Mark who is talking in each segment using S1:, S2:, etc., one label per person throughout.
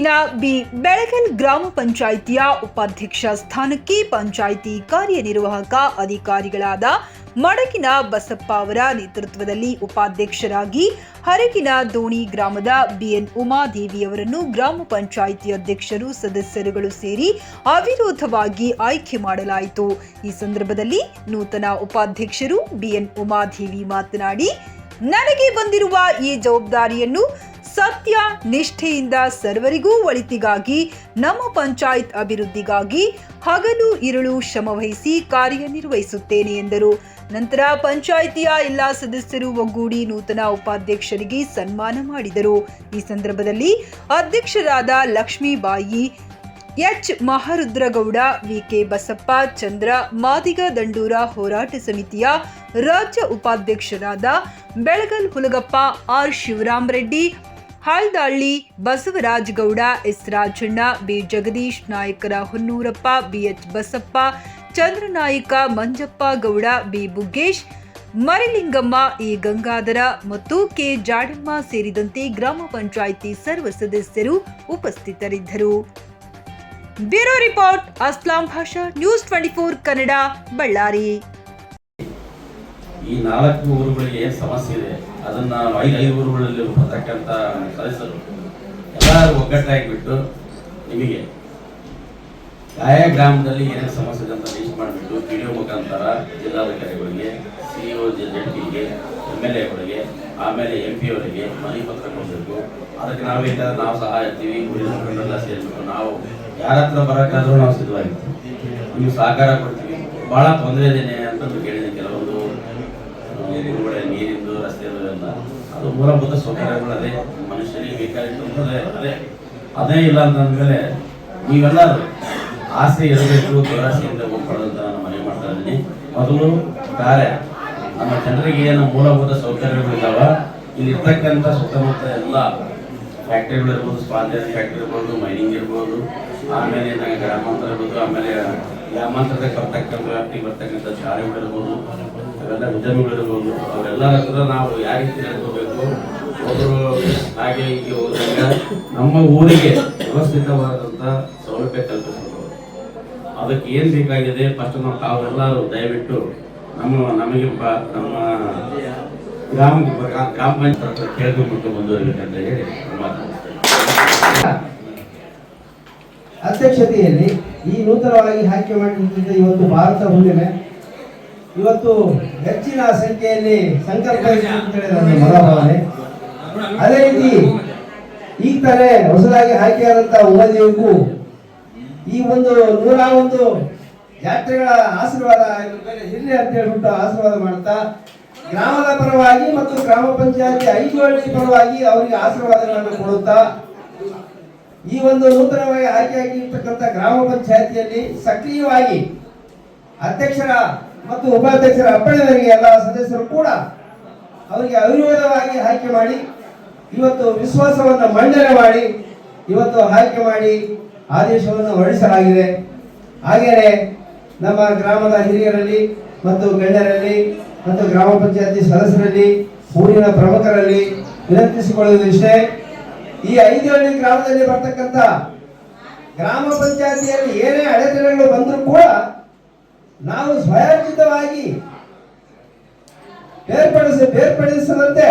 S1: ತಾಲೂಕಿನ ಬಿ ಬೆಳಗಲ್ ಗ್ರಾಮ ಪಂಚಾಯಿತಿಯ ಉಪಾಧ್ಯಕ್ಷ ಸ್ಥಾನಕ್ಕೆ ಪಂಚಾಯಿತಿ ಕಾರ್ಯನಿರ್ವಾಹಕ ಅಧಿಕಾರಿಗಳಾದ ಮಡಕಿನ ಬಸಪ್ಪ ಅವರ ನೇತೃತ್ವದಲ್ಲಿ ಉಪಾಧ್ಯಕ್ಷರಾಗಿ ಹರಗಿನ ದೋಣಿ ಗ್ರಾಮದ ಬಿಎನ್ ಉಮಾದೇವಿಯವರನ್ನು ಗ್ರಾಮ ಪಂಚಾಯಿತಿ ಅಧ್ಯಕ್ಷರು ಸದಸ್ಯರುಗಳು ಸೇರಿ ಅವಿರೋಧವಾಗಿ ಆಯ್ಕೆ ಮಾಡಲಾಯಿತು. ಈ ಸಂದರ್ಭದಲ್ಲಿ ನೂತನ ಉಪಾಧ್ಯಕ್ಷರು ಬಿಎನ್ ಉಮಾದೇವಿ ಮಾತನಾಡಿ, ನನಗೆ ಬಂದಿರುವ ಈ ಜವಾಬ್ದಾರಿಯನ್ನು ಸತ್ಯ ನಿಷ್ಠೆಯಿಂದ ಸರ್ವರಿಗೂ ಒಳಿತಿಗಾಗಿ, ನಮ್ಮ ಪಂಚಾಯತ್ ಅಭಿವೃದ್ಧಿಗಾಗಿ ಹಗಲು ಇರುಳು ಶ್ರಮವಹಿಸಿ ಕಾರ್ಯನಿರ್ವಹಿಸುತ್ತೇನೆ ಎಂದರು. ನಂತರ ಪಂಚಾಯಿತಿಯ ಎಲ್ಲಾ ಸದಸ್ಯರು ಒಗ್ಗೂಡಿ ನೂತನ ಉಪಾಧ್ಯಕ್ಷರಿಗೆ ಸನ್ಮಾನ ಮಾಡಿದರು. ಈ ಸಂದರ್ಭದಲ್ಲಿ ಅಧ್ಯಕ್ಷರಾದ ಲಕ್ಷ್ಮೀಬಾಯಿ, ಎಚ್. ಮಹಾರುದ್ರಗೌಡ, ವಿಕೆ ಬಸಪ್ಪ, ಚಂದ್ರ ಮಾದಿಗ ದಂಡೂರ ಹೋರಾಟ ಸಮಿತಿಯ ರಾಜ್ಯ ಉಪಾಧ್ಯಕ್ಷರಾದ Belagal Hulagappa, R. Shivaram Reddy Haldalli Basavaraj Gowda S Rajanna, B Jagadish Nayakar Honnurappa BH Basappa, Chandranayaka, Manjappa Gowda, B Buggesh, Marilingamma E Gangadhara ಮತ್ತು ಕೆ ಜಾಡಮ್ಮ ಸೇರಿದಂತೆ ಗ್ರಾಮ ಪಂಚಾಯಿತಿ ಸರ್ವ ಸದಸ್ಯರು ಉಪಸ್ಥಿತರಿದ್ದರು. Bureau report, Aslam Basha, news twenty four Kannada, Ballari.
S2: ಈ ನಾಲ್ಕು ಊರುಗಳಿಗೆ ಸಮಸ್ಯೆ ಇದೆ. ಅದನ್ನ ಐದು ಊರುಗಳಲ್ಲಿ ಬರ್ತಕ್ಕಂಥ ಸದಸ್ಯರು ಎಲ್ಲರೂ ಒಗ್ಗಟ್ಟಾಗಿಬಿಟ್ಟು ನಿಮಗೆ ಆಯಾ ಗ್ರಾಮದಲ್ಲಿ ಏನೇನು ಸಮಸ್ಯೆ ಅಂತ ಲೀಸ್ಟ್ ಮಾಡಿಬಿಟ್ಟು ಪಿ ಡಿ ಒ ಮುಖಾಂತರ ಜಿಲ್ಲಾಧಿಕಾರಿಗಳಿಗೆ ಸಿ ಇ ಒ ಜೆಡ್ ಪಿಗೆ ಎಂ ಎಲ್ ಎಗಳಿಗೆ ಆಮೇಲೆ ಎಂ ಪಿ ಅವರಿಗೆ ಮನವಿ ಪತ್ರ ಕೊಡಬೇಕು. ಅದಕ್ಕೆ ನಾವು ಬೇಕಾದ್ರೆ ನಾವು ಸಹಾಯ ಇರ್ತೀವಿ ಊರಿನ ಮುಖಂಡರೆಲ್ಲ ನಾವು ಯಾರ ಹತ್ರ ಬರೋಕ್ಕಾದ್ರೂ ನಾವು ಸಿದ್ಧವಾಗಿರ್ತೀವಿ. ನೀವು ಸಹಕಾರ ಕೊಡ್ತೀವಿ. ಭಾಳ ತೊಂದರೆ ಇದೆ ಅಂತಂದು ಕೇಳಿದೆ ಅದು ಮೂಲಭೂತ ಸೌಕರ್ಯಗಳು ಅದೇ ಬೇಕಾಗಿತ್ತು ಅದೇ ಅದೇ ಅದೇ ಇಲ್ಲ ಅಂತಂದ್ಮೇಲೆ ನೀವೆಲ್ಲರೂ ಆಸೆ ಇರಬೇಕು, ದುರಾಸೆಯಿಂದ ಹೋಗ್ಬಾರ್ದಂತ ನಾನು ಮನವಿ ಮಾಡ್ತಾ ಇದ್ದೀನಿ. ಮೊದಲು ಕಾರ್ಯ ನಮ್ಮ ಜನರಿಗೆ ಏನು ಮೂಲಭೂತ ಸೌಕರ್ಯಗಳು ಇದ್ದಾವ ಇಲ್ಲಿ ಇರ್ತಕ್ಕಂಥ ಸುತ್ತಮುತ್ತ ಎಲ್ಲ ಫ್ಯಾಕ್ಟ್ರಿಗಳು ಇರ್ಬೋದು, ಸ್ಪಾಂಜರ್ ಫ್ಯಾಕ್ಟ್ರಿ ಇರ್ಬೋದು, ಮೈನಿಂಗ್ ಇರ್ಬೋದು. ಆಮೇಲೆ ಗ್ರಾಮಾಂತರ ಇರ್ಬೋದು, ಆಮೇಲೆ ಗ್ರಾಮಾಂತರಕ್ಕೆ ಬರ್ತಕ್ಕಂಥ ವ್ಯಾಪ್ತಿಗೆ ಬರ್ತಕ್ಕಂಥ ಶಾಲೆಗಳಿರ್ಬೋದು ಅವೆಲ್ಲ ಉದ್ಯಮಿಗಳಿರ್ಬೋದು ಅವರೆಲ್ಲರ ಹತ್ರ ನಾವು ಯಾವ ರೀತಿ ನಡ್ಕೋಬೇಕು ಒಬ್ಬರು ಹಾಗೆ ಹೀಗೆ ಹೋದಾಗ ನಮ್ಮ ಊರಿಗೆ ವ್ಯವಸ್ಥಿತವಾದಂಥ ಸೌಲಭ್ಯ ಕಲ್ಪಿಸಬೇಕು. ಅದಕ್ಕೆ ಏನು ಬೇಕಾಗಿದೆ ಫಸ್ಟ್ ನಾವು ತಾವೆಲ್ಲರೂ ದಯವಿಟ್ಟು ನಮ್ಮ, ನಮಗೆ ನಮ್ಮ ಗ್ರಾಮ ಗ್ರಾಮ ಪಂಚಾಯತ್ ಕೇಳ್ಕೊಂಡ್ಬಿಟ್ಟು ಮುಂದುವರಿಬೇಕಂತ ಹೇಳಿ
S3: ಅಧ್ಯಕ್ಷತೆಯಲ್ಲಿ ಈ ನೂತನವಾಗಿ ಆಯ್ಕೆ ಮಾಡಿರುವಂತಹ ಇವತ್ತು ಭಾರತ ಹುಣ್ಣಿಮೆ ಇವತ್ತು ಹೆಚ್ಚಿನ ಸಂಖ್ಯೆಯಲ್ಲಿ ಸಂಕಲ್ಪ ಮನೋಭಾವನೆ. ಅದೇ ರೀತಿ ಈಗ ತಾನೇ ಹೊಸದಾಗಿ ಆಯ್ಕೆಯಾದಂತಹ ಉಮಾದೇವಿಗೂ ಈ ಒಂದು ನೂರ ಒಂದು ಯಾತ್ರೆಗಳ ಆಶೀರ್ವಾದ ಹಿರಿಯ ಅಂತ ಹೇಳ್ಬಿಟ್ಟು ಆಶೀರ್ವಾದ ಮಾಡ್ತಾ, ಗ್ರಾಮದ ಪರವಾಗಿ ಮತ್ತು ಗ್ರಾಮ ಪಂಚಾಯತಿ ಐದು ಹಳ್ಳಿ ಪರವಾಗಿ ಅವರಿಗೆ ಆಶೀರ್ವಾದಗಳನ್ನು ಕೊಡುತ್ತಾ ಈ ಒಂದು ನೂತನವಾಗಿ ಆಯ್ಕೆಯಾಗಿರ್ತಕ್ಕಂಥ ಗ್ರಾಮ ಪಂಚಾಯತಿಯಲ್ಲಿ ಸಕ್ರಿಯವಾಗಿ ಅಧ್ಯಕ್ಷರ ಮತ್ತು ಉಪಾಧ್ಯಕ್ಷರ ಅಪ್ಪಣೆಯವರಿಗೆ ಎಲ್ಲ ಸದಸ್ಯರು ಕೂಡ ಅವರಿಗೆ ಅವಿರೋಧವಾಗಿ ಆಯ್ಕೆ ಮಾಡಿ, ಇವತ್ತು ವಿಶ್ವಾಸವನ್ನು ಮಂಡನೆ ಮಾಡಿ, ಇವತ್ತು ಆಯ್ಕೆ ಮಾಡಿ ಆದೇಶವನ್ನು ಹೊರಡಿಸಲಾಗಿದೆ. ಹಾಗೆಯೇ ನಮ್ಮ ಗ್ರಾಮದ ಹಿರಿಯರಲ್ಲಿ ಮತ್ತು ಗಣ್ಯರಲ್ಲಿ ಮತ್ತು ಗ್ರಾಮ ಪಂಚಾಯತಿ ಸದಸ್ಯರಲ್ಲಿ ಊರಿನ ಪ್ರಮುಖರಲ್ಲಿ ವಿನಂತಿಸಿಕೊಳ್ಳುವುದು ಇಷ್ಟೇ. ಈ ಐದು ಹಳ್ಳಿ ಗ್ರಾಮದಲ್ಲಿ ಬರ್ತಕ್ಕಂಥ ಗ್ರಾಮ ಪಂಚಾಯತಿಯಲ್ಲಿ ಏನೇ ಅಡೆತಡೆಗಳು ಬಂದರೂ ಕೂಡ ನಾವು ಸ್ವಯಂಚಿತವಾಗಿ ಬೇರ್ಪಡಿಸ, ಬೇರ್ಪಡಿಸದಂತೆ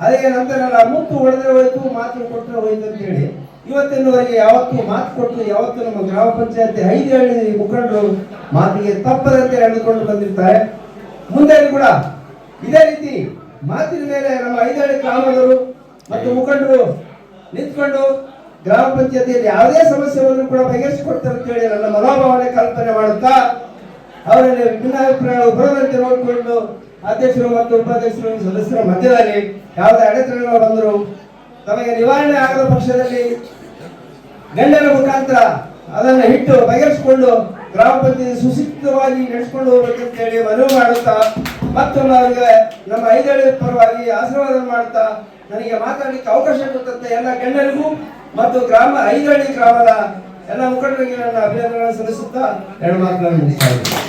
S3: ಅದೇ ನಂತರ ನಾವು ಮುತ್ತು ಹೊಡೆದ್ರೆ ಹೋಯ್ತು, ಮಾತು ಕೊಟ್ಟರೆ ಹೋಯ್ತು ಅಂತ ಹೇಳಿ ಇವತ್ತಿನವರೆಗೆ ಯಾವತ್ತೂ ಮಾತು ಕೊಟ್ಟು, ಯಾವತ್ತೂ ನಮ್ಮ ಗ್ರಾಮ ಪಂಚಾಯತಿ ಐದು ಹಳ್ಳಿ ಮುಖಂಡರು ಮಾತಿಗೆ ತಪ್ಪದಂತೆ ನಡೆದುಕೊಂಡು ಬಂದಿರ್ತಾರೆ. ಮುಂದೆ ಕೂಡ ಇದೇ ರೀತಿ ಮಾತಿನ ಮೇಲೆ ನಮ್ಮ ಐದಹಳ್ಳಿ ಗ್ರಾಮದವರು ಮತ್ತು ಮುಖಂಡರು, ನಿಂತ್ಕೊಂಡು ಗ್ರಾಮ ಪಂಚಾಯತಿಯಲ್ಲಿ ಯಾವುದೇ ಸಮಸ್ಯೆಗಳನ್ನು ಕೂಡ ಬಗೆಹರಿಸಿಕೊಡ್ತಾರೆ ಅಂತ ಹೇಳಿ ನನ್ನ ಮನೋಭಾವನೆ ಕಲ್ಪನೆ ಮಾಡುತ್ತಾ, ಅವರಲ್ಲಿ ಭಿನ್ನಾಭಿಪ್ರಾಯಗಳು ಬರದಂತೆ ನೋಡಿಕೊಂಡು ಅಧ್ಯಕ್ಷರು ಮತ್ತು ಉಪಾಧ್ಯಕ್ಷರು ಸದಸ್ಯರ ಮಧ್ಯದಲ್ಲಿ ಯಾವುದೇ ಅಡೆತಡೆಗಳು ಬಂದರು ತಮಗೆ ನಿವಾರಣೆ ಆಗದ ಪಕ್ಷದಲ್ಲಿ ಗಂಡನ ಮುಖಾಂತರ ಅದನ್ನು ಇಟ್ಟು ಬಗೆಹರಿಸಿಕೊಂಡು ಗ್ರಾಮ ಪಂಚಾಯತಿ ನಡೆಸಿಕೊಂಡು ನಡೆಸಿಕೊಂಡು ಹೋಗ್ಬೇಕಂತ ಹೇಳಿ ಮನವಿ ಮಾಡುತ್ತಾ, ಮತ್ತೊಮ್ಮೆ ಅವರಿಗೆ ನಮ್ಮ ಐದಳಿ ಪರವಾಗಿ ಆಶೀರ್ವಾದ ಮಾಡುತ್ತಾ, ನನಗೆ ಮಾತಾಡಲಿಕ್ಕೆ ಅವಕಾಶ ಕೊಟ್ಟಂತ ಎಲ್ಲ ಗಣ್ಯರಿಗೂ ಮತ್ತು ಗ್ರಾಮ ಐದಳ್ಳಿ ಗ್ರಾಮದ ಎಲ್ಲ ಮುಖಂಡರಿಗೆ ನನ್ನ ಅಭಿನಂದನೆಗಳನ್ನು ಸಲ್ಲಿಸುತ್ತಾ ಎರಡು ಮಾತುಗಳನ್ನು